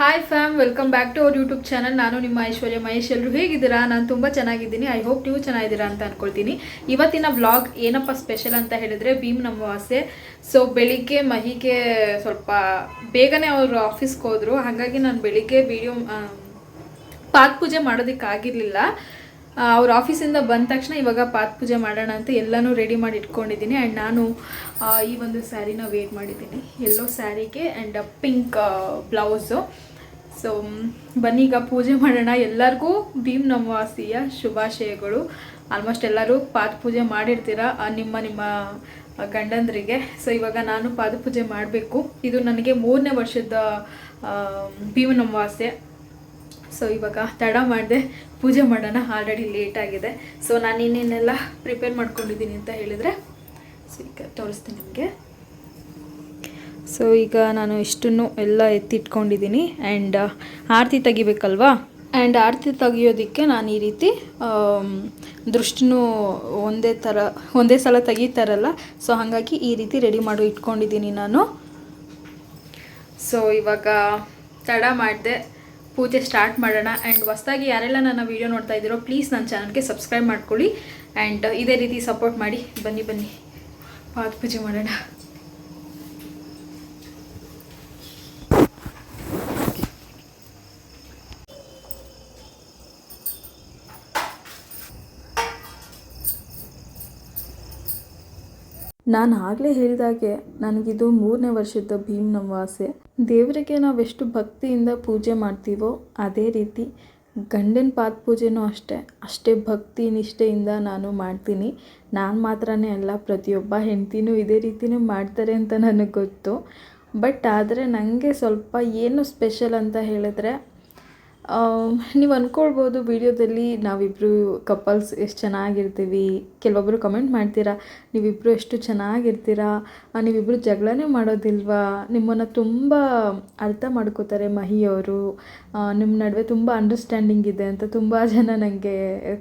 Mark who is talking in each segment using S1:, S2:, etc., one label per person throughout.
S1: Hi fam welcome back to our YouTube channel ನಾನು ನಿಮ್ಮ ಐಶ್ವರ್ಯ ಮಹೇಶ್. ಎಲ್ಲರೂ ಹೇಗಿದ್ದೀರಾ? ನಾನು ತುಂಬ ಚೆನ್ನಾಗಿದ್ದೀನಿ. ಐ ಹೋಪ್ ನೀವು ಚೆನ್ನಾಗಿದ್ದೀರಾ ಅಂತ ಅನ್ಕೊಳ್ತೀನಿ. ಇವತ್ತಿನ ವ್ಲಾಗ್ ಏನಪ್ಪ ಸ್ಪೆಷಲ್ ಅಂತ ಹೇಳಿದ್ರೆ ಭೀಮ್ ನಮವಾಸೆ. ಸೊ ಬೆಳಿಗ್ಗೆ ಮಹಿಗೆ ಸ್ವಲ್ಪ ಬೇಗನೆ ಅವರು ಆಫೀಸ್ಗೆ ಹೋದರು. ಹಾಗಾಗಿ ನಾನು ಬೆಳಿಗ್ಗೆ ವಿಡಿಯೋ ಪಾತ್ ಪೂಜೆ ಮಾಡೋದಕ್ಕಾಗಿರಲಿಲ್ಲ ಅವ್ರ ಆಫೀಸಿಂದ ಬಂದ ತಕ್ಷಣ ಇವಾಗ ಪಾತ್ ಪೂಜೆ ಮಾಡೋಣ ಅಂತ ಎಲ್ಲನೂ ರೆಡಿ ಮಾಡಿ ಇಟ್ಕೊಂಡಿದ್ದೀನಿ. ಆ್ಯಂಡ್ ನಾನು ಈ ಒಂದು ಸ್ಯಾರಿನ ವೇಟ್ ಮಾಡಿದ್ದೀನಿ. ಎಲ್ಲೋ ಸ್ಯಾರಿಗೆ ಆ್ಯಂಡ್ ಪಿಂಕ್ ಬ್ಲೌಸು ಸೊ ಬನ್ನಿ, ಈಗ ಪೂಜೆ ಮಾಡೋಣ. ಎಲ್ಲರಿಗೂ ಭೀಮ್ ನಮವಾಸಿಯ ಶುಭಾಶಯಗಳು. ಆಲ್ಮೋಸ್ಟ್ ಎಲ್ಲರೂ ಪಾದ ಪೂಜೆ ಮಾಡಿರ್ತೀರ ನಿಮ್ಮ ನಿಮ್ಮ ಗಂಡಂದ್ರಿಗೆ. ಸೊ ಇವಾಗ ನಾನು ಪಾದ ಪೂಜೆ ಮಾಡಬೇಕು. ಇದು ನನಗೆ ಮೂರನೇ ವರ್ಷದ ಭೀಮ್ ನಮವಾಸ್ಯ ಸೊ ಇವಾಗ ತಡ ಮಾಡಿದೆ ಪೂಜೆ ಮಾಡೋಣ. ಆಲ್ರೆಡಿ ಲೇಟ್ ಆಗಿದೆ. ಸೊ ನಾನು ಇನ್ನೇನೆಲ್ಲ ಪ್ರಿಪೇರ್ ಮಾಡ್ಕೊಂಡಿದ್ದೀನಿ ಅಂತ ಹೇಳಿದರೆ ಸೊ ಈಗ ತೋರಿಸ್ತೀನಿ ನಿಮಗೆ. ಸೊ ಈಗ ನಾನು ಇಷ್ಟನ್ನು ಎಲ್ಲ ಎತ್ತಿಟ್ಕೊಂಡಿದ್ದೀನಿ ಆ್ಯಂಡ್ ಆರತಿ ತೆಗಿಬೇಕಲ್ವಾ? ಆ್ಯಂಡ್ ಆರತಿ ತೆಗಿಯೋದಕ್ಕೆ ನಾನು ಈ ರೀತಿ ಆಮ್, ದೃಷ್ಟಿನೂ ಒಂದೇ ಥರ ಒಂದೇ ಸಲ ತೆಗಿತಾರಲ್ಲ ಸೊ ಹಾಗಾಗಿ ಈ ರೀತಿ ರೆಡಿ ಮಾಡಿ ಇಟ್ಕೊಂಡಿದ್ದೀನಿ ನಾನು. ಸೊ ಇವಾಗ ತಡ ಮಾಡಿದೆ ಪೂಜೆ ಸ್ಟಾರ್ಟ್ ಮಾಡೋಣ. ಆ್ಯಂಡ್ ಹೊಸ್ದಾಗಿ ಯಾರೆಲ್ಲ ನನ್ನ ವೀಡಿಯೋ ನೋಡ್ತಾ ಇದ್ದೀರೋ ಪ್ಲೀಸ್ ನನ್ನ ಚಾನಲ್ಗೆ ಸಬ್ಸ್ಕ್ರೈಬ್ ಮಾಡ್ಕೊಳ್ಳಿ. ಆ್ಯಂಡ್ ಇದೇ ರೀತಿ ಸಪೋರ್ಟ್ ಮಾಡಿ. ಬನ್ನಿ ಬನ್ನಿ. ಪಾದ ಪೂಜೆ ಮಾಡೋಣ. ನಾನು ಆಗಲೇ ಹೇಳಿದಾಗೆ ನನಗಿದು ಮೂರನೇ ವರ್ಷದ ಭೀಮ್ ನವಾಸೆ ದೇವರಿಗೆ ನಾವೆಷ್ಟು ಭಕ್ತಿಯಿಂದ ಪೂಜೆ ಮಾಡ್ತೀವೋ ಅದೇ ರೀತಿ ಗಂಡನ ಪಾದ ಪೂಜೆನೂ ಅಷ್ಟೇ. ಅಷ್ಟೇ ಭಕ್ತಿ, ನಿಷ್ಠೆಯಿಂದ ನಾನು ಮಾಡ್ತೀನಿ. ನಾನು ಮಾತ್ರನೇ ಅಲ್ಲ, ಪ್ರತಿಯೊಬ್ಬ ಹೆಂಡ್ತಿನೂ ಇದೇ ರೀತಿನೂ ಮಾಡ್ತಾರೆ ಅಂತ ನನಗೆ ಗೊತ್ತು. ಬಟ್ ಆದರೆ ನನಗೆ ಸ್ವಲ್ಪ ಏನು ಸ್ಪೆಷಲ್ ಅಂತ ಹೇಳಿದ್ರೆ ನೀವು ಅಂದ್ಕೊಳ್ಬೋದು ವಿಡಿಯೋದಲ್ಲಿ ನಾವಿಬ್ಬರು ಕಪಲ್ಸ್ ಎಷ್ಟು ಚೆನ್ನಾಗಿರ್ತೀವಿ. ಕೆಲವೊಬ್ಬರು ಕಮೆಂಟ್ ಮಾಡ್ತೀರಾ ನೀವಿಬ್ಬರು ಎಷ್ಟು ಚೆನ್ನಾಗಿರ್ತೀರಾ ನೀವಿಬ್ಬರು ಜಗಳನೇ ಮಾಡೋದಿಲ್ವಾ? ನಿಮ್ಮನ್ನು ತುಂಬ ಅರ್ಥ ಮಾಡ್ಕೋತಾರೆ ಮಹಿಯವರು. ನಿಮ್ಮ ನಡುವೆ ತುಂಬ ಅಂಡರ್ಸ್ಟ್ಯಾಂಡಿಂಗ್ ಇದೆ ಅಂತ ತುಂಬ ಜನ ನನಗೆ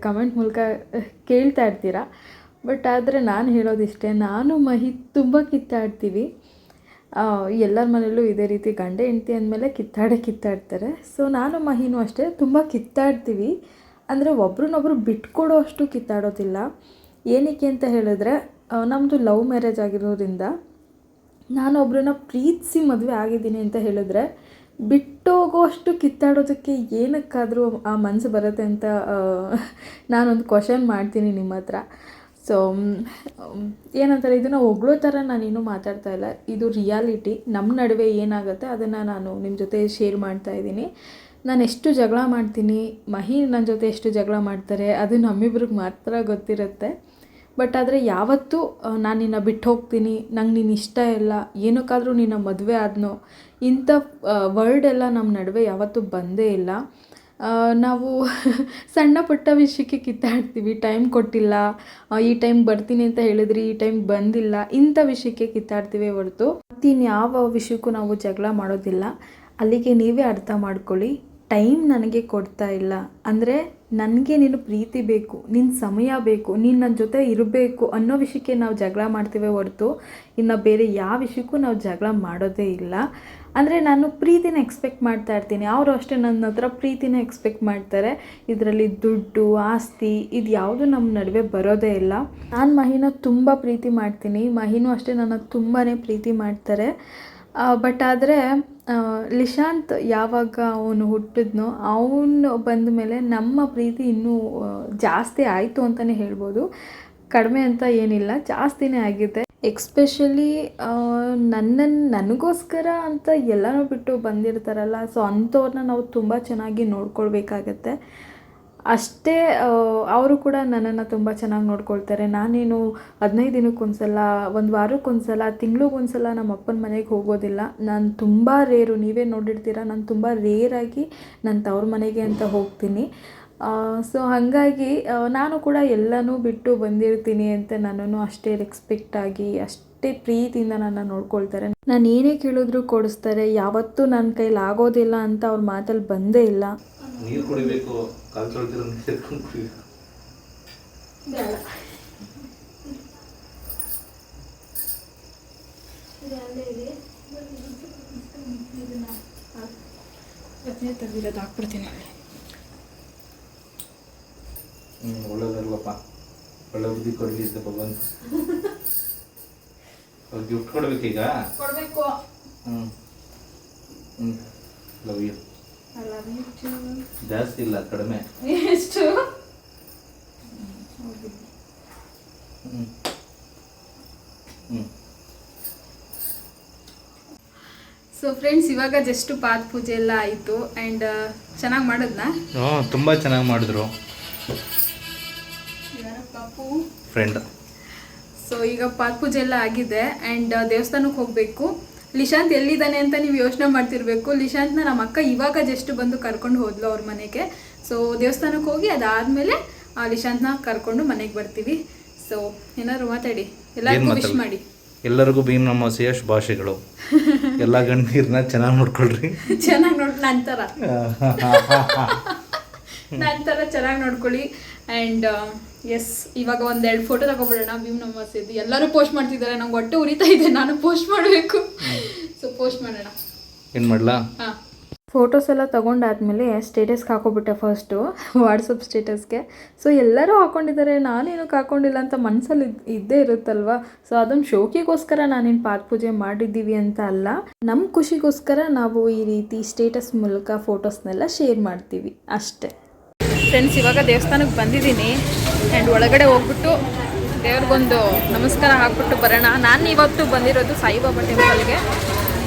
S1: ಕಮೆಂಟ್ ಮೂಲಕ ಕೇಳ್ತಾ ಇರ್ತೀರಾ. ಬಟ್ ಆದರೆ ನಾನು ಹೇಳೋದಿಷ್ಟೇ, ನಾನು ಮಹಿ ತುಂಬ ಕಿತ್ತಾಡ್ತೀವಿ. ಎಲ್ಲರ ಮನೆಯಲ್ಲೂ ಇದೇ ರೀತಿ ಗಂಡ ಹೆಂಡತಿ ಅಂದಮೇಲೆ ಕಿತ್ತಾಡೇ ಕಿತ್ತಾಡ್ತಾರೆ. ಸೊ ನಾನು ಮಹಿನೂ ಅಷ್ಟೇ, ತುಂಬ ಕಿತ್ತಾಡ್ತೀವಿ. ಅಂದರೆ ಒಬ್ರನ್ನೊಬ್ರು ಬಿಟ್ಕೊಡೋ ಅಷ್ಟು ಕಿತ್ತಾಡೋದಿಲ್ಲ. ಏನಕ್ಕೆ ಅಂತ ಹೇಳಿದ್ರೆ ನಮ್ಮದು ಲವ್ ಮ್ಯಾರೇಜ್ ಆಗಿರೋದ್ರಿಂದ ನಾನು ಒಬ್ಬರನ್ನ ಪ್ರೀತಿಸಿ ಮದುವೆ ಆಗಿದ್ದೀನಿ ಅಂತ ಹೇಳಿದ್ರೆ ಬಿಟ್ಟೋಗೋಷ್ಟು ಕಿತ್ತಾಡೋದಕ್ಕೆ ಏನಕ್ಕಾದರೂ ಆ ಮನಸ್ಸು ಬರುತ್ತೆ ಅಂತ ನಾನೊಂದು ಕ್ವಶನ್ ಮಾಡ್ತೀನಿ ನಿಮ್ಮ ಹತ್ರ ಸೊ ಏನಂತಾರೆ, ಇದನ್ನು ಹೊಗಳೋ ಥರ ನಾನೇನು ಮಾತಾಡ್ತಾ ಇಲ್ಲ. ಇದು ರಿಯಾಲಿಟಿ ನಮ್ಮ ನಡುವೆ ಏನಾಗುತ್ತೆ, ಅದನ್ನು ನಾನು ನಿಮ್ಮ ಜೊತೆ ಶೇರ್ ಮಾಡ್ತಾ ಇದ್ದೀನಿ. ನಾನು ಎಷ್ಟು ಜಗಳ ಮಾಡ್ತೀನಿ, ಮಹಿ ನನ್ನ ಜೊತೆ ಎಷ್ಟು ಜಗಳ ಮಾಡ್ತಾರೆ, ಅದು ನಮ್ಮಿಬ್ರಿಗೆ ಮಾತ್ರ ಗೊತ್ತಿರುತ್ತೆ. ಬಟ್ ಆದರೆ ಯಾವತ್ತೂ ನಾನು ನಿನ್ನ ಬಿಟ್ಟು ಹೋಗ್ತೀನಿ, ನಂಗೆ ನೀನು ಇಷ್ಟ ಇಲ್ಲ, ಏನಕ್ಕಾದರೂ ನಿನ್ನ ಮದುವೆ ಆದ್ನೋ, ಇಂಥ ವರ್ಡ್ ಎಲ್ಲ ನಮ್ಮ ನಡುವೆ ಯಾವತ್ತೂ ಬಂದೇ ಇಲ್ಲ. ನಾವು ಸಣ್ಣ ಪುಟ್ಟ ವಿಷಯಕ್ಕೆ ಕಿತ್ತಾಡ್ತೀವಿ. ಟೈಮ್ ಕೊಟ್ಟಿಲ್ಲ. ಈ ಟೈಮ್ ಬರ್ತೀನಿ ಅಂತ ಹೇಳಿದ್ರಿ, ಈ ಟೈಮ್ ಬಂದಿಲ್ಲ. ಇಂಥ ವಿಷಯಕ್ಕೆ ಕಿತ್ತಾಡ್ತೀವಿ ಹೊರತು ಯಾವ ವಿಷಯಕ್ಕೂ ನಾವು ಜಗಳ ಮಾಡೋದಿಲ್ಲ. ಅಲ್ಲಿಗೆ ನೀವೇ ಅರ್ಥ ಮಾಡ್ಕೊಳ್ಳಿ. ಟೈಮ್ ನನಗೆ ಕೊಡ್ತಾ ಇಲ್ಲ. ಅಂದರೆ ನನಗೆ ನೀನು ಪ್ರೀತಿ ಬೇಕು ನಿನ್ನ ಸಮಯ ಬೇಕು, ನೀನು ನನ್ನ ಜೊತೆ ಇರಬೇಕು ಅನ್ನೋ ವಿಷಯಕ್ಕೆ ನಾವು ಜಗಳ ಮಾಡ್ತೀವಿ ಹೊರತು ಇನ್ನು ಬೇರೆ ಯಾವ ವಿಷಯಕ್ಕೂ ನಾವು ಜಗಳ ಮಾಡೋದೇ ಇಲ್ಲ. ಅಂದರೆ ನಾನು ಪ್ರೀತಿನ ಎಕ್ಸ್ಪೆಕ್ಟ್ ಮಾಡ್ತಾ ಇರ್ತೀನಿ. ಅವರು ಅಷ್ಟೇ ನನ್ನ ಹತ್ರ ಪ್ರೀತಿನ ಎಕ್ಸ್ಪೆಕ್ಟ್ ಮಾಡ್ತಾರೆ. ಇದರಲ್ಲಿ ದುಡ್ಡು, ಆಸ್ತಿ, ಇದು ಯಾವುದು ನಮ್ಮ ನಡುವೆ ಬರೋದೇ ಇಲ್ಲ. ನಾನು ಮಹಿನ ತುಂಬ ಪ್ರೀತಿ ಮಾಡ್ತೀನಿ. ಮಹಿನೂ ಅಷ್ಟೇ ನನ್ನ ತುಂಬಾ ಪ್ರೀತಿ ಮಾಡ್ತಾರೆ. ಬಟ್ ಆದರೆ ಲಿಶಾಂತ್ ಯಾವಾಗ ಅವನು ಹುಟ್ಟಿದ್ನೋ, ಅವನು ಬಂದ ಮೇಲೆ ನಮ್ಮ ಪ್ರೀತಿ ಇನ್ನೂ ಜಾಸ್ತಿ ಆಯಿತು ಅಂತಲೇ ಹೇಳ್ಬೋದು. ಕಡಿಮೆ ಅಂತ ಏನಿಲ್ಲ. ಜಾಸ್ತಿನೇ ಆಗಿದೆ. ಎಕ್ಸ್ಪೆಷಲಿ ನನ್ನನ್ನು ನನಗೋಸ್ಕರ ಅಂತ ಎಲ್ಲನೂ ಬಿಟ್ಟು ಬಂದಿರ್ತಾರಲ್ಲ ಸೊ ಅಂಥವ್ರನ್ನ ನಾವು ತುಂಬ ಚೆನ್ನಾಗಿ ನೋಡ್ಕೊಳ್ಬೇಕಾಗತ್ತೆ. ಅಷ್ಟೇ ಅವರು ಕೂಡ ನನ್ನನ್ನು ತುಂಬ ಚೆನ್ನಾಗಿ ನೋಡ್ಕೊಳ್ತಾರೆ. ನಾನೇನು ಹದಿನೈದು ದಿನಕ್ಕೊಂದ್ಸಲ, ಒಂದು ವಾರಕ್ಕೊಂದ್ಸಲ, ತಿಂಗ್ಳಿಗೊಂದ್ಸಲ ನಮ್ಮ ಅಪ್ಪನ ಮನೆಗೆ ಹೋಗೋದಿಲ್ಲ. ನಾನು ತುಂಬ ರೇರು ನೀವೇ ನೋಡಿರ್ತೀರ, ನಾನು ತುಂಬ ರೇರಾಗಿ ನನ್ನ ತವ್ರ ಮನೆಗೆ ಅಂತ ಹೋಗ್ತೀನಿ. ಸೊ ಹಾಗಾಗಿ ನಾನು ಕೂಡ ಎಲ್ಲನೂ ಬಿಟ್ಟು ಬಂದಿರ್ತೀನಿ ಅಂತ ನನ್ನನ್ನು ಅಷ್ಟೇ ರೆಸ್ಪೆಕ್ಟ್ ಆಗಿ ಅಷ್ಟೇ ಪ್ರೀತಿಯಿಂದ ನನ್ನ ನೋಡ್ಕೊಳ್ತಾರೆ. ನಾನು ಏನೇ ಕೇಳಿದ್ರು ಕೊಡಿಸ್ತಾರೆ ಯಾವತ್ತೂ ನನ್ನ ಕೈಲಿ ಆಗೋದಿಲ್ಲ ಅಂತ ಅವ್ರ ಮಾತಲ್ಲಿ ಬಂದೇ ಇಲ್ಲ.
S2: ನೀರು ಕುಡಿಬೇಕು ಕಾಲು ತೊಳ್ದಿರೋ ನೀರು ಎತ್ಕೊಂಡು ಕುಡಿಬೇಕು
S1: ಅದನ್ನೇ ತೆಗ್ದಿರೋದು ಹಾಕ್ಬಿಡ್ತೀನಿ
S2: ಹ್ಞೂ ಒಳ್ಳೇದಲ್ಲಪ್ಪ ಒಳ್ಳೆ ಬುದ್ಧಿ ಕೊಡಲಿದ್ದೆ ಭಗವಂತ. ಗಿಫ್ಟ್ ಕೊಡ್ಬೇಕೀಗ?
S1: ಕೊಡಬೇಕು.
S2: ಹ್ಞೂ ಹ್ಞೂ love you
S1: I love you
S2: ಜಾಸ್ತಿ ಇಲ್ಲ ಕಡಿಮೆ.
S1: ಎಷ್ಟು?
S2: ಹ್ಞೂ ಹ್ಞೂ
S1: ಸೊ ಫ್ರೆಂಡ್ಸ್ ಇವಾಗ ಜಸ್ಟ್ ಪಾದ ಪೂಜೆ ಎಲ್ಲ ಆಯಿತು ಆ್ಯಂಡ್ ಚೆನ್ನಾಗಿ ಮಾಡಿದ್ನಾ?
S2: ಹ್ಞೂ ತುಂಬ ಚೆನ್ನಾಗಿ ಮಾಡಿದ್ರು.
S1: ಪಾಪು.
S2: ಫ್ರೆಂಡ್
S1: ಸೊ ಈಗ ಪಾಕ್ ಪೂಜೆ ಎಲ್ಲ ಆಗಿದೆ ಆ್ಯಂಡ್ ದೇವಸ್ಥಾನಕ್ಕೆ ಹೋಗಬೇಕು. ಲಿಶಾಂತ್ ಎಲ್ಲಿದ್ದಾನೆ ಅಂತ ನೀವು ಯೋಚನೆ ಮಾಡ್ತಿರ್ಬೇಕು. ಲಿಶಾಂತ್ನ ನಮ್ಮ ಅಕ್ಕ ಇವಾಗ ಜಸ್ಟ್ ಬಂದು ಕರ್ಕೊಂಡು ಹೋದ್ಲು ಅವ್ರ ಮನೆಗೆ. ಸೊ ದೇವಸ್ಥಾನಕ್ಕೆ ಹೋಗಿ ಅದಾದಮೇಲೆ ಲಿಶಾಂತ್ನ ಕರ್ಕೊಂಡು ಮನೆಗೆ ಬರ್ತೀವಿ. ಸೊ ಏನಾದ್ರು ಮಾತಾಡಿ. ಎಲ್ಲರಿಗೂ ವಿಶ್ ಮಾಡಿ.
S2: ಎಲ್ಲರಿಗೂ ಭೀಮ್ ನಮಾಸೆಯ ಶುಭಾಶಯಗಳು. ಎಲ್ಲ ಗಣ್ಯರನ್ನ ಚೆನ್ನಾಗಿ ನೋಡ್ಕೊಳ್ರಿ.
S1: ಚೆನ್ನಾಗಿ ನೋಡ್ ನಂತರ. ನಂತರ ಚೆನ್ನಾಗಿ ನೋಡ್ಕೊಳ್ಳಿ. ಆ್ಯಂಡ್ ಎಸ್ ಇವಾಗ ಒಂದೆರಡು ಫೋಟೋ ತಗೊಬಿಡೋಣ ಭೀಮ್ ನಮಾಸೆದು ಎಲ್ಲರೂ ಪೋಸ್ಟ್ ಮಾಡ್ತಿದ್ದಾರೆ. ನಂಗೆ ಒಟ್ಟು ಉರಿತಾ ಇದೆ. ನಾನು ಪೋಸ್ಟ್ ಮಾಡಬೇಕು. ಸೊ ಪೋಸ್ಟ್ ಮಾಡೋಣ.
S2: ಏನು ಮಾಡ್ಲಾ?
S1: ಹಾಂ.
S3: ಫೋಟೋಸ್ ಎಲ್ಲ ತೊಗೊಂಡಾದ್ಮೇಲೆ ಸ್ಟೇಟಸ್ಗೆ ಹಾಕೋಬಿಟ್ಟೆ ಫಸ್ಟು ವಾಟ್ಸಪ್ ಸ್ಟೇಟಸ್ಗೆ ಸೊ ಎಲ್ಲರೂ ಹಾಕೊಂಡಿದ್ದಾರೆ. ನಾನೇನಕ್ಕೆ ಹಾಕೊಂಡಿಲ್ಲ ಅಂತ ಮನಸ್ಸಲ್ಲಿ ಇದ್- ಇದ್ದೇ ಇರುತ್ತಲ್ವ? ಸೊ ಅದೊಂದು ಶೋಕಿಗೋಸ್ಕರ ನಾನೇನು ಪಾದ ಪೂಜೆ ಮಾಡಿದ್ದೀವಿ ಅಂತ ಅಲ್ಲ. ನಮ್ಮ ಖುಷಿಗೋಸ್ಕರ ನಾವು ಈ ರೀತಿ ಸ್ಟೇಟಸ್ ಮೂಲಕ ಫೋಟೋಸ್ನೆಲ್ಲ ಶೇರ್ ಮಾಡ್ತೀವಿ. ಅಷ್ಟೇ.
S1: ಫ್ರೆಂಡ್ಸ್ ಇವಾಗ ದೇವಸ್ಥಾನಕ್ಕೆ ಬಂದಿದ್ದೀನಿ. ಆ್ಯಂಡ್ ಒಳಗಡೆ ಹೋಗ್ಬಿಟ್ಟು ದೇವ್ರಿಗೊಂದು ನಮಸ್ಕಾರ ಹಾಕ್ಬಿಟ್ಟು ಬರೋಣ. ನಾನು ಇವತ್ತು ಬಂದಿರೋದು ಸಾಯಿಬಾಬಾ ಟೆಂಪಲ್ಗೆ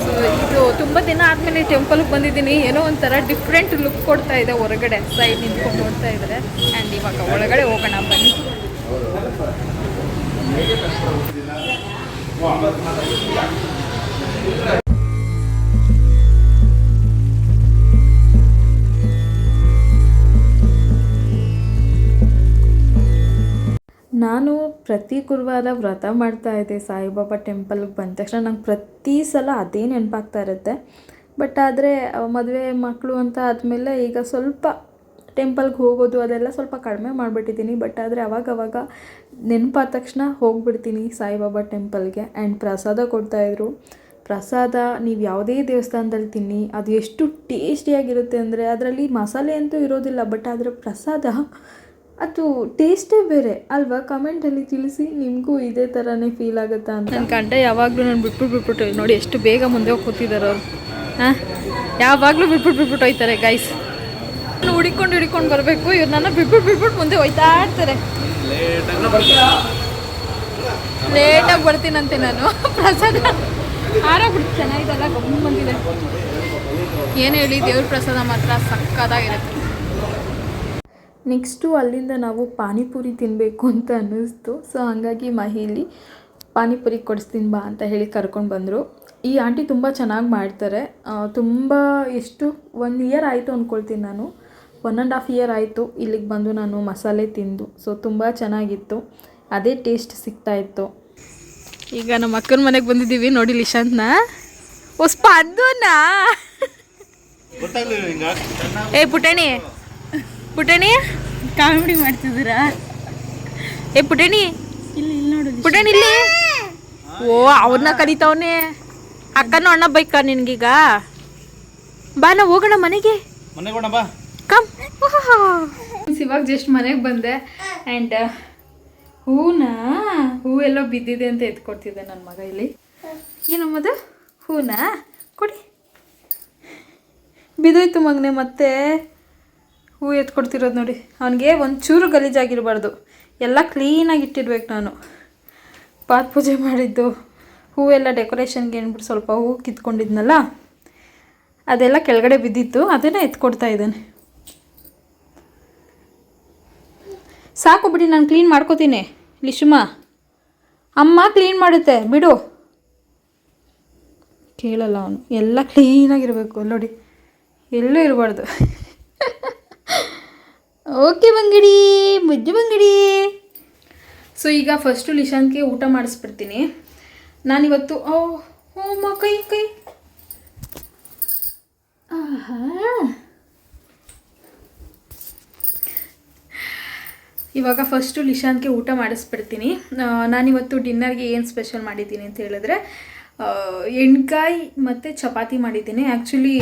S1: ಸೊ ಇದು ತುಂಬ ದಿನ ಆದಮೇಲೆ ಟೆಂಪಲ್ಗೆ ಬಂದಿದ್ದೀನಿ. ಏನೋ ಒಂಥರ ಡಿಫ್ರೆಂಟ್ ಲುಕ್ ಕೊಡ್ತಾ ಇದೆ ಹೊರಗಡೆ. ಸೈಡ್ ನಿಂತ್ಕೊಂಡು ನೋಡ್ತಾ ಇದ್ದಾರೆ. ಆ್ಯಂಡ್ ಇವಾಗ ಒಳಗಡೆ ಹೋಗೋಣ, ಬನ್ನಿ.
S3: ನಾನು ಪ್ರತಿ ಗುರುವಾರ ವ್ರತ ಮಾಡ್ತಾ ಇದ್ದೆ. ಸಾಯಿಬಾಬಾ ಟೆಂಪಲ್ಗೆ ಬಂದ ತಕ್ಷಣ ನಂಗೆ ಪ್ರತಿ ಸಲ ಅದೇ ನೆನಪಾಗ್ತಾ ಇರುತ್ತೆ. ಬಟ್ ಆದರೆ ಮದುವೆ ಮಕ್ಕಳು ಅಂತ ಆದಮೇಲೆ ಈಗ ಸ್ವಲ್ಪ ಟೆಂಪಲ್ಗೆ ಹೋಗೋದು ಅದೆಲ್ಲ ಸ್ವಲ್ಪ ಕಡಿಮೆ ಮಾಡಿಬಿಟ್ಟಿದ್ದೀನಿ. ಬಟ್ ಆದರೆ ಅವಾಗವಾಗ ನೆನಪಾದ ತಕ್ಷಣ ಹೋಗ್ಬಿಡ್ತೀನಿ ಸಾಯಿಬಾಬಾ ಟೆಂಪಲ್ಗೆ ಆ್ಯಂಡ್ ಪ್ರಸಾದ ಕೊಡ್ತಾಯಿದ್ರು ಪ್ರಸಾದ, ನೀವು ಯಾವುದೇ ದೇವಸ್ಥಾನದಲ್ಲಿ ತಿನ್ನಿ, ಅದು ಎಷ್ಟು ಟೇಸ್ಟಿಯಾಗಿರುತ್ತೆ ಅಂದರೆ ಅದರಲ್ಲಿ ಮಸಾಲೆ ಅಂತೂ ಇರೋದಿಲ್ಲ. ಬಟ್ ಆದರೆ ಪ್ರಸಾದ ಅದು ಟೇಸ್ಟೇ ಬೇರೆ. ಅಲ್ವಾ? ಕಮೆಂಟಲ್ಲಿ ತಿಳಿಸಿ ನಿಮಗೂ ಇದೇ ಥರನೇ ಫೀಲ್ ಆಗುತ್ತಾ ಅಂತ.
S1: ನನ್ನ ಗಂಡ ಯಾವಾಗಲೂ ನಾನು ಬಿಟ್ಬಿಟ್ಟು ಬಿಟ್ಬಿಟ್ಟು, ನೋಡಿ ಎಷ್ಟು ಬೇಗ ಮುಂದೆ ಹೋಗಿ ಕೂತಿದ್ದಾರೆ ಅವರು. ಹಾಂ? ಯಾವಾಗಲೂ ಬಿಟ್ಬಿಟ್ಟು ಬಿಟ್ಬಿಟ್ಟು ಹೋಯ್ತಾರೆ ಗೈಸ್ ನಾನು ಹುಡಿಕೊಂಡು ಹಿಡ್ಕೊಂಡು ಬರಬೇಕು ಇವ್ರು ನನ್ನ ಬಿಟ್ಬಿಟ್ಟು ಬಿಟ್ಬಿಟ್ಟು ಮುಂದೆ ಹೋಯ್ತಾ ಇರ್ತಾರೆ. ಲೇಟಾಗಿ ಬರ್ತೀನಂತೆ ನಾನು. ಪ್ರಸಾದ ಆರಾಗ್ಬಿಟ್ಟು ಚೆನ್ನಾಗಿದೆಲ್ಲ ಗಮ್ಮ ಬಂದಿದೆ. ಏನು ಹೇಳಿ, ದೇವ್ರ ಪ್ರಸಾದ ಮಾತ್ರ ಸಕ್ಕತ್ತಾಗಿರುತ್ತೆ.
S3: ನೆಕ್ಸ್ಟು ಅಲ್ಲಿಂದ ನಾವು ಪಾನಿಪುರಿ ತಿನ್ನಬೇಕು ಅಂತ ಅನ್ನಿಸ್ತು. ಸೊ ಹಾಗಾಗಿ ಮಹಿಲಿ ಪಾನಿಪುರಿ ಕೊಡಿಸ್ತೀನಿ ಬಾ ಅಂತ ಹೇಳಿ ಕರ್ಕೊಂಡು ಬಂದರು. ಈ ಆಂಟಿ ತುಂಬ ಚೆನ್ನಾಗಿ ಮಾಡ್ತಾರೆ. ತುಂಬ ಎಷ್ಟು ಒನ್ ಇಯರ್ ಆಯಿತು ಅಂದ್ಕೊಳ್ತೀನಿ ನಾನು. ಒನ್ ಆ್ಯಂಡ್ ಹಾಫ್ ಇಯರ್ ಆಯಿತು ಇಲ್ಲಿಗೆ ಬಂದು ನಾನು ಮಸಾಲೆ ತಿಂದು. ಸೊ ತುಂಬ ಚೆನ್ನಾಗಿತ್ತು. ಅದೇ ಟೇಸ್ಟ್ ಸಿಗ್ತಾ ಇತ್ತು.
S1: ಈಗ ನಮ್ಮ ಅಕ್ಕನ ಮನೆಗೆ ಬಂದಿದ್ದೀವಿ ನೋಡಿ ಲಿಶಾಂತ್ನ ಹೊಸ್ಪ ಅದನ್ನ ಏ ಪುಟಣಿ. ಪುಟಣಿ? ಕಾಮಿಡಿ ಮಾಡ್ತಿದ್ದೀರಾ? ಏ ಪುಟಣಿ. ಇಲ್ಲಿ ಇಲ್ಲಿ ನೋಡು ಪುಟಣಿ ಇಲ್ಲಿ. ಓ ಅವ್ರನ್ನ ಕರೀತಾವನೆ. ಅಕ್ಕನ ಅಣ್ಣ ಬೈಕ ನಿನ್ಗೀಗ? ಬಾ ನಾವು ಹೋಗೋಣ ಮನೆಗೆ. ಕಮ್. ಇವಾಗ ಜಸ್ಟ್ ಮನೆಗೆ ಬಂದೆ. ಆ್ಯಂಡ್ ಹೂನ? ಹೂ ಎಲ್ಲೋ ಬಿದ್ದಿದೆ ಅಂತ ಎತ್ಕೊಡ್ತಿದ್ದೆ ನನ್ನ ಮಗ ಇಲ್ಲಿ. ಏನಮ್ಮದು ಹೂನಾ? ಕೊಡಿ. ಬಿದ್ದೋಯ್ತು ಮಗನೆ ಮತ್ತೆ. ಹೂ ಎತ್ಕೊಡ್ತಿರೋದು ನೋಡಿ. ಅವನಿಗೆ ಒಂಚೂರು ಗಲೀಜಾಗಿರಬಾರ್ದು. ಎಲ್ಲ ಕ್ಲೀನಾಗಿ ಇಟ್ಟಿರ್ಬೇಕು ನಾನು. ಪಾತ್ ಪೂಜೆ ಮಾಡಿದ್ದು, ಹೂವೆಲ್ಲ ಡೆಕೋರೇಷನ್ಗೆ ಏನ್ಬಿಟ್ಟು ಸ್ವಲ್ಪ ಹೂ ಕಿತ್ಕೊಂಡಿದ್ನಲ್ಲ, ಅದೆಲ್ಲ ಕೆಳಗಡೆ ಬಿದ್ದಿತ್ತು, ಅದನ್ನು ಎತ್ಕೊಡ್ತಾ ಇದ್ದಾನೆ. ಸಾಕು ಬಿಡಿ, ನಾನು ಕ್ಲೀನ್ ಮಾಡ್ಕೋತೀನಿ. ಲಿಶುಮ, ಅಮ್ಮ ಕ್ಲೀನ್ ಮಾಡುತ್ತೆ, ಬಿಡು. ಕೇಳಲ್ಲ ಅವನು. ಎಲ್ಲ ಕ್ಲೀನಾಗಿರಬೇಕು ನೋಡಿ. ಎಲ್ಲೂ ಇರಬಾರ್ದು. ಓಕೆ ಬಂಗಡಿ ಮುಜ್ಜು ಬಂಗಡಿ. ಸೊ ಈಗ ಫಸ್ಟು ನಿಶಾಂತ್ಗೆ ಊಟ ಮಾಡಿಸ್ಬಿಡ್ತೀನಿ. ನಾನಿವತ್ತು ಓ ಓ ಕೈ ಕೈ. ಆಹಾ. ಇವಾಗ ಫಸ್ಟು ನಿಶಾಂತ್ಗೆ ಊಟ ಮಾಡಿಸ್ಬಿಡ್ತೀನಿ. ನಾನಿವತ್ತು ಡಿನ್ನರ್ಗೆ ಏನು ಸ್ಪೆಷಲ್ ಮಾಡಿದ್ದೀನಿ ಅಂತ ಹೇಳಿದ್ರೆ ಎಣ್ಕಾಯಿ ಎಣ್ಗಾಯಿ ಮತ್ತು ಚಪಾತಿ ಮಾಡಿದ್ದೀನಿ. ಆ್ಯಕ್ಚುಲಿ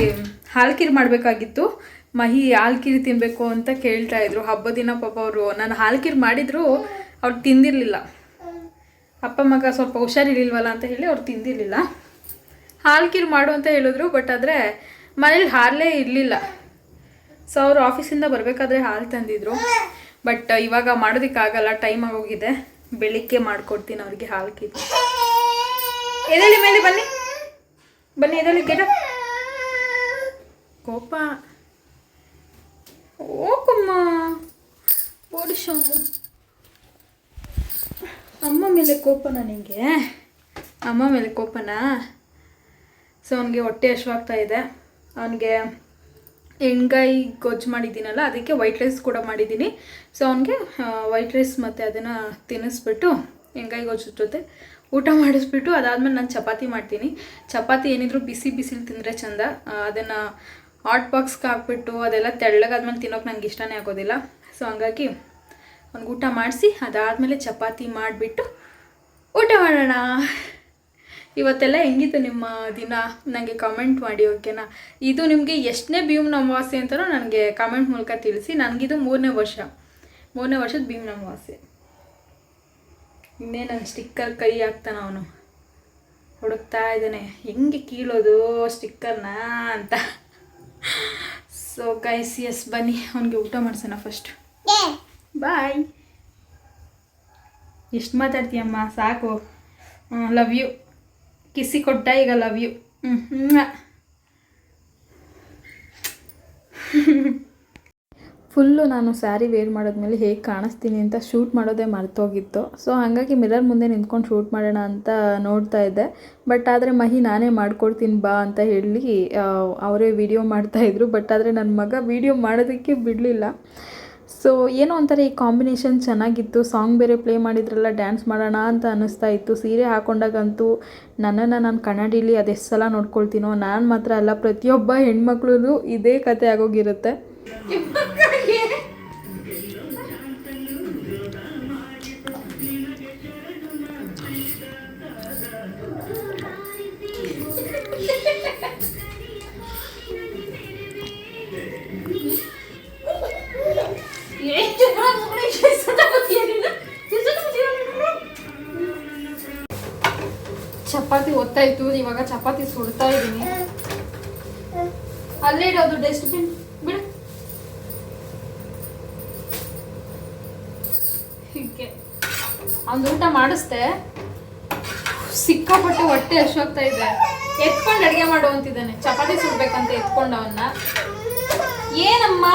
S1: ಹಾಲ್ಕಿರ್ ಮಾಡಬೇಕಾಗಿತ್ತು. ಮಹಿ ಹಾಲ್ಕಿರಿ ತಿನ್ನಬೇಕು ಅಂತ ಕೇಳ್ತಾ ಇದ್ರು. ಹಬ್ಬದ ದಿನ ಪಾಪ ಅವರು. ನಾನು ಹಾಲ್ಕಿರಿ ಮಾಡಿದ್ರು, ಅವ್ರು ತಿಂದಿರಲಿಲ್ಲ. ಅಪ್ಪ ಮಗ ಸ್ವಲ್ಪ ಹುಷಾರಿರ್ಲಿಲ್ವಲ್ಲ ಅಂತ ಹೇಳಿ ಅವ್ರು ತಿಂದಿರಲಿಲ್ಲ. ಹಾಲ್ಕಿರಿ ಮಾಡು ಅಂತ ಹೇಳಿದ್ರು ಬಟ್ ಆದರೆ ಮನೇಲಿ ಹಾಲೇ ಇರಲಿಲ್ಲ. ಸೊ ಅವರು ಆಫೀಸಿಂದ ಬರಬೇಕಾದ್ರೆ ಹಾಲು ತಂದಿದ್ರು. ಬಟ್ ಇವಾಗ ಮಾಡೋದಕ್ಕಾಗಲ್ಲ ಟೈಮ್ ಆಗೋಗಿದೆ. ಬೆಳಿಗ್ಗೆ ಮಾಡ್ಕೊಡ್ತೀನಿ ಅವ್ರಿಗೆ ಹಾಲು ಎದಳಿ ಮೇಲೆ ಬನ್ನಿ. ಬನ್ನಿ ಎದೇಳಿ ಕೇಳ ಕೋಪ. ಓಕಮ್ಮ ಓಡಿಸೋನು ಅಮ್ಮ ಮೇಲೆ ಕೋಪನ ನಿಮಗೆ ಅಮ್ಮ ಮೇಲೆ ಕೋಪನ? ಸೊ ಅವನಿಗೆ ಹೊಟ್ಟೆ ಹಶ್ವಾಗ್ತಾ ಇದೆ. ಅವನಿಗೆ ಎಣ್ಗಾಯಿ ಗೊಜ್ಜು ಮಾಡಿದ್ದೀನಲ್ಲ, ಅದಕ್ಕೆ ವೈಟ್ ರೈಸ್ ಕೂಡ ಮಾಡಿದ್ದೀನಿ. ಸೊ ಅವನಿಗೆ ವೈಟ್ ರೈಸ್ ಮತ್ತು ಅದನ್ನು ತಿನ್ನಿಸ್ಬಿಟ್ಟು ಎಣ್ಗಾಯಿ ಗೊಜ್ಜು ಜೊತೆ ಊಟ ಮಾಡಿಸ್ಬಿಟ್ಟು, ಅದಾದಮೇಲೆ ನಾನು ಚಪಾತಿ ಮಾಡ್ತೀನಿ. ಚಪಾತಿ ಏನಿದ್ರು ಬಿಸಿ ಬಿಸಿಲು ತಿಂದರೆ ಚಂದ. ಅದನ್ನು ಹಾಟ್ ಬಾಕ್ಸ್ಗೆ ಹಾಕ್ಬಿಟ್ಟು ಅದೆಲ್ಲ ತೆಳ್ಳಗಾದ್ಮೇಲೆ ತಿನ್ನೋಕೆ ನನಗೆ ಇಷ್ಟನೇ ಆಗೋದಿಲ್ಲ. ಸೊ ಹಂಗಾಗಿ ಒಂದು ಊಟ ಮಾಡಿಸಿ, ಅದಾದಮೇಲೆ ಚಪಾತಿ ಮಾಡಿಬಿಟ್ಟು ಊಟ ಮಾಡೋಣ. ಇವತ್ತೆಲ್ಲ ಹೆಂಗಿತ್ತು ನಿಮ್ಮ ದಿನ? ನನಗೆ ಕಮೆಂಟ್ ಮಾಡಿ ಓಕೆನಾ ಇದು ನಿಮಗೆ ಎಷ್ಟನೇ ಭೀಮ್ ಅಮಾವಾಸ್ಯೆ ಅಂತಲೂ ನನಗೆ ಕಮೆಂಟ್ ಮೂಲಕ ತಿಳಿಸಿ. ನನಗಿದು ಮೂರನೇ ವರ್ಷ. ಮೂರನೇ ವರ್ಷದ ಭೀಮ್ ಅಮಾವಾಸ್ಯೆ ಇನ್ನೇ ನನ್ನ ಸ್ಟಿಕ್ಕರ್ ಕೈ ಹಾಕ್ತಾನ ಅವನು. ಹುಡುಕ್ತಾ ಇದ್ದಾನೆ. ಹೆಂಗೆ ಕೀಳೋದು ಸ್ಟಿಕ್ಕರ್ನ ಅಂತ. ಸೊ ಗೈಸ್ ಎಸ್ ಬನ್ನಿ. ಅವನಿಗೆ ಊಟ ಮಾಡ್ಸೋಣ ಫಸ್ಟ್ ಬಾಯ್ ಎಷ್ಟು ಮಾತಾಡ್ತೀಯಮ್ಮ ಸಾಕು. ಲವ್ ಯು ಕಿಸಿ ಕೊಟ್ಟ ಈಗ ಲವ್ ಯು ಹ್ಞೂ
S3: ಫುಲ್ಲು ನಾನು ಸ್ಯಾರಿ ವೇರ್ ಮಾಡಿದ್ಮೇಲೆ ಹೇಗೆ ಕಾಣಿಸ್ತೀನಿ ಅಂತ ಶೂಟ್ ಮಾಡೋದೇ ಮರ್ತೋಗಿತ್ತು. ಸೊ ಹಾಗಾಗಿ ಮಿರರ್ ಮುಂದೆ ನಿಂತ್ಕೊಂಡು ಶೂಟ್ ಮಾಡೋಣ ಅಂತ ನೋಡ್ತಾ ಇದ್ದೆ. ಬಟ್ ಆದರೆ ಮಹಿ ನಾನೇ ಮಾಡ್ಕೊಡ್ತೀನಿ ಬಾ ಅಂತ ಹೇಳಿ ಅವರೇ ವಿಡಿಯೋ ಮಾಡ್ತಾಯಿದ್ರು ಬಟ್ ಆದರೆ ನನ್ನ ಮಗ ವಿಡಿಯೋ ಮಾಡೋದಕ್ಕೆ ಬಿಡಲಿಲ್ಲ. ಸೊ ಏನೋ ಒಂಥರ ಈ ಕಾಂಬಿನೇಷನ್ ಚೆನ್ನಾಗಿತ್ತು. ಸಾಂಗ್ ಬೇರೆ ಪ್ಲೇ ಮಾಡಿದ್ರಲ್ಲ ಡ್ಯಾನ್ಸ್ ಮಾಡೋಣ ಅಂತ ಅನ್ನಿಸ್ತಾ ಇತ್ತು. ಸೀರೆ ಹಾಕೊಂಡಾಗಂತೂ ನನ್ನನ್ನು ನಾನು ಕನ್ನಡಿಲಿ ಅದೆಷ್ಟು ಸಲ ನೋಡ್ಕೊಳ್ತೀನೋ, ನಾನು ಮಾತ್ರ ಅಲ್ಲ, ಪ್ರತಿಯೊಬ್ಬ ಹೆಣ್ಮಕ್ಳೂ ಇದೇ ಕತೆ ಆಗೋಗಿರುತ್ತೆ.
S1: ಚಪಾತಿ ಒತ್ತಾಯ್ತು ಇವಾಗ ಚಪಾತಿ ಸುಡ್ತಾ ಇದ್ದೀನಿ ಅಲ್ಲೇ ಇಡೋದು ಡಸ್ಟ್ಬಿನ್ ಬಿಡ ಹೀಗೆ. ಅವ್ನು ಊಟ ಮಾಡಿಸ್ದೆ. ಸಿಕ್ಕಾಪಟ್ಟೆ ಹೊಟ್ಟೆ ಹಶ್ವಾಗ್ತಾ ಇದೆ. ಎತ್ಕೊಂಡು ಅಡುಗೆ ಮಾಡು ಅಂತಿದ್ದಾನೆ. ಚಪಾತಿ ಸುಡ್ಬೇಕಂತ ಎತ್ಕೊಂಡು ಅವನ್ನ ಏನಮ್ಮ?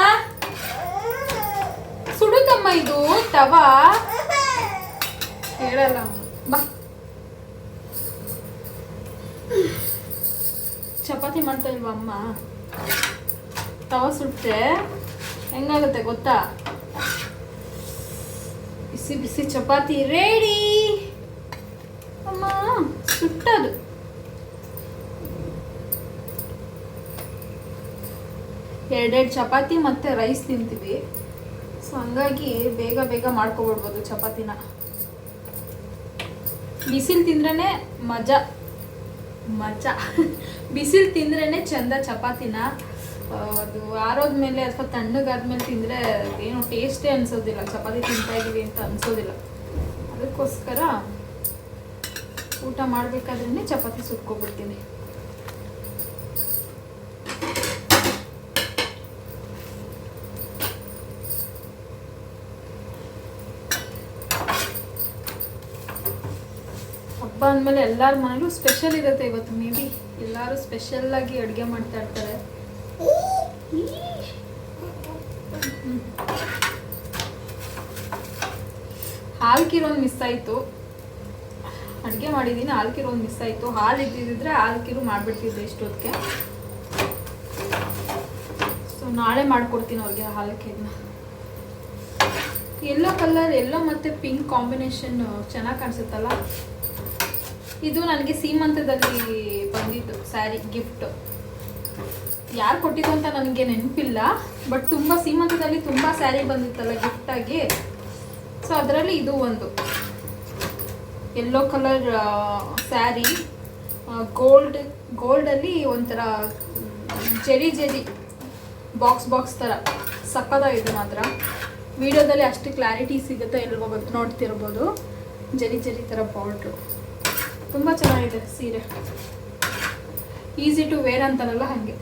S1: ಸುಡುತ್ತಮ್ಮ ಇದು? ತವಾ? ಹೇಳಲ್ಲ. ಬಾ. ಚಪಾತಿ ಮಾಡ್ತಾ ಇಲ್ವಾ ಅಮ್ಮ? ತವ ಸುಟ್ಟೆ ಹೆಂಗಾಗುತ್ತೆ ಗೊತ್ತಾ? ಬಿಸಿ ಬಿಸಿ ಚಪಾತಿ ರೆಡಿ ಅಮ್ಮ, ಸುಟ್ಟದು. ಎರಡೆರಡು ಚಪಾತಿ ಮತ್ತೆ ರೈಸ್ ತಿಂತೀವಿ. ಸೊ ಹಂಗಾಗಿ ಬೇಗ ಬೇಗ ಮಾಡ್ಕೊಬಿಡ್ಬೋದು ಚಪಾತಿನ. ಬಿಸಿಲು ತಿಂದ್ರೇ ಮಜಾ. ಮಜಾ. ಬಿಸಿಲು ತಿಂದ್ರೇ ಚಂದ ಚಪಾತಿನ. ಅದು ಆರೋದ್ಮೇಲೆ ಅಥವಾ ತಣ್ಣಗಾದ್ಮೇಲೆ ತಿಂದರೆ ಏನು ಟೇಸ್ಟೇ ಅನ್ಸೋದಿಲ್ಲ. ಚಪಾತಿ ತಿಂತಾ ಇದೀವಿ ಅಂತ ಅನ್ಸೋದಿಲ್ಲ. ಅದಕ್ಕೋಸ್ಕರ ಊಟ ಮಾಡಬೇಕಾದ್ರೇ ಚಪಾತಿ ಸುಟ್ಕೊಬಿಡ್ತೀನಿ. ಹಬ್ಬ ಅಂದಮೇಲೆ ಎಲ್ಲರ ಮನೇಲೂ ಸ್ಪೆಷಲ್ ಇರುತ್ತೆ ಇವತ್ತು ಮೇ ಬಿ ಎಲ್ಲರೂ ಸ್ಪೆಷಲ್ಲಾಗಿ ಅಡುಗೆ ಮಾಡ್ತಾ ಇರ್ತಾರೆ. ಹಾಲ್ಕಿರೋದು ಮಿಸ್ ಆಯಿತು. ಅಡುಗೆ ಮಾಡಿದ್ದೀನಿ ಹಾಲ್ಕಿರೋದು ಮಿಸ್ ಆಯಿತು. ಹಾಲು ಇದ್ದಿದ್ರೆ ಹಾಲ್ಕಿರು ಮಾಡಿಬಿಡ್ತಿದ್ದೆ ಇಷ್ಟೊತ್ತಿಗೆ. ಸೊ ನಾಳೆ ಮಾಡಿಕೊಡ್ತೀನಿ ಅವ್ರಿಗೆ ಹಾಲಕ್ಕಿದನ್ನ ಎಲ್ಲೋ ಕಲರ್ ಎಲ್ಲೋ ಮತ್ತು ಪಿಂಕ್ ಕಾಂಬಿನೇಷನ್ ಚೆನ್ನಾಗಿ ಕಾಣಿಸುತ್ತಲ್ಲ? ಇದು ನನಗೆ ಸೀಮಂತದಲ್ಲಿ ಬಂದಿತ್ತು ಸ್ಯಾರಿ ಗಿಫ್ಟ್ ಯಾರು ಕೊಟ್ಟಿದ್ದು ಅಂತ ನನಗೆ ನೆನಪಿಲ್ಲ ಬಟ್ ತುಂಬ ಸೀಮಂತದಲ್ಲಿ ತುಂಬ ಸ್ಯಾರಿ ಬಂದಿತ್ತಲ್ಲ ಗಿಫ್ಟಾಗಿ ಸೊ ಅದರಲ್ಲಿ ಇದು ಒಂದು. ಯೆಲ್ಲೋ ಕಲರ್ ಸ್ಯಾರಿ ಗೋಲ್ಡ್ ಗೋಲ್ಡಲ್ಲಿ ಒಂಥರ ಜೆರಿ ಜೆರಿ ಬಾಕ್ಸ್ ಬಾಕ್ಸ್ ಥರ ಸಕ್ಕದಾಗಿದೆ ಮಾತ್ರ. ವಿಡಿಯೋದಲ್ಲಿ ಅಷ್ಟು ಕ್ಲಾರಿಟಿ ಸಿಗುತ್ತೆ ಎಲ್ವೋ ಗೊತ್ತು, ನೋಡ್ತಿರ್ಬೋದು. ಜರಿ ಜರಿ ಥರ ಬಾರ್ಡ್ರು ತುಂಬ ಚೆನ್ನಾಗಿದೆ ಸೀರೆ. ಈಸಿ ಟು ವೇರ್ ಅಂತಾರಲ್ಲ ಹಾಗೆ.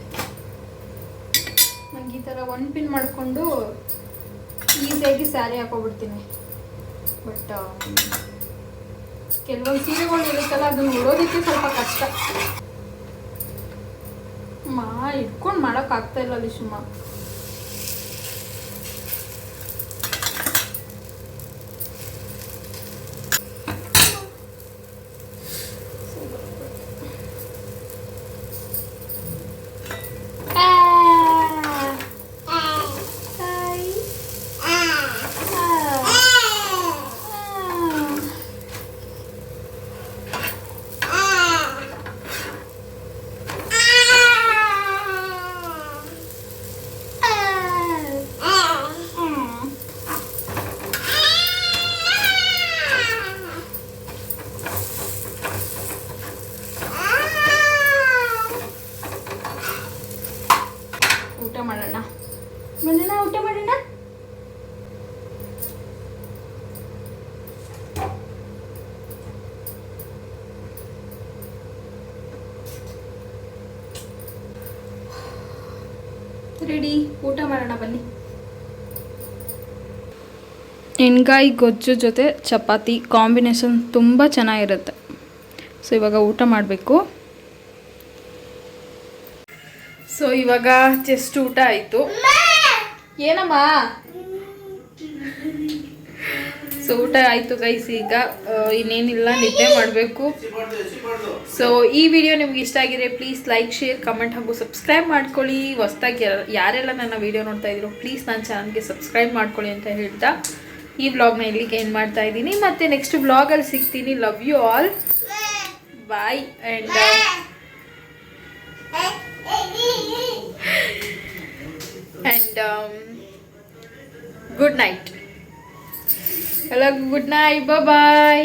S1: ನಂಗೆ ಈ ಥರ ಒನ್ ಪಿನ್ ಮಾಡಿಕೊಂಡು ಈಸಿಯಾಗಿ ಸ್ಯಾರಿ ಹಾಕೊಬಿಡ್ತೀನಿ. ಬಟ್ ಕೆಲವೊಂದು ಸೀರೆಗಳು ಇರುತ್ತಲ್ಲ ಅದನ್ನ ಉಡೋದಕ್ಕೆ ಸ್ವಲ್ಪ ಕಷ್ಟ. ಮಾ ಇಟ್ಕೊಂಡು ಮಾಡೋಕ್ಕಾಗ್ತಾ ಇಲ್ಲ ಅಲ್ಲಿ ಸುಮ್ಮ ಊಟ ಮಾಡೋಣ ಮಾಡೋಣ ಊಟ ಮಾಡೋಣ ರೆಡಿ ಊಟ ಮಾಡೋಣ ಬನ್ನಿ. ಎಣ್ಗಾಯಿ ಗೊಜ್ಜು ಜೊತೆ ಚಪಾತಿ ಕಾಂಬಿನೇಷನ್ ತುಂಬ ಚೆನ್ನಾಗಿರುತ್ತೆ. ಸೊ ಇವಾಗ ಊಟ ಮಾಡಬೇಕು. ಸೊ ಇವಾಗ ಜಸ್ಟ್ ಊಟ ಆಯಿತು. ಏನಮ್ಮ? ಸೊ ಊಟ ಆಯಿತು ಗೈಸ್ ಈಗ ಇನ್ನೇನಿಲ್ಲ, ನಿದ್ದೆ ಮಾಡಬೇಕು. ಸೊ ಈ ವಿಡಿಯೋ ನಿಮ್ಗೆ ಇಷ್ಟ ಆಗಿದೆ ಪ್ಲೀಸ್ ಲೈಕ್ ಶೇರ್ ಕಮೆಂಟ್ ಹಾಗೂ ಸಬ್ಸ್ಕ್ರೈಬ್ ಮಾಡ್ಕೊಳ್ಳಿ. ಹೊಸ್ದಾಗಿ ಯಾರೆಲ್ಲ ನನ್ನ ವಿಡಿಯೋ ನೋಡ್ತಾ ಇದ್ರು ಪ್ಲೀಸ್ ನನ್ನ ಚಾನಲ್ಗೆ ಸಬ್ಸ್ಕ್ರೈಬ್ ಮಾಡ್ಕೊಳ್ಳಿ ಅಂತ ಹೇಳ್ತಾ ಈ ವ್ಲಾಗ್ನ ಇಲ್ಲಿಗೆ ಏನು ಮಾಡ್ತಾ ಇದ್ದೀನಿ. ಮತ್ತೆ ನೆಕ್ಸ್ಟ್ ವ್ಲಾಗಲ್ಲಿ ಸಿಗ್ತೀನಿ. Love you all bye and and good night ಎಲ್ಲರಿಗೂ ಗುಡ್ ನೈಟ್ ಬಾಯ್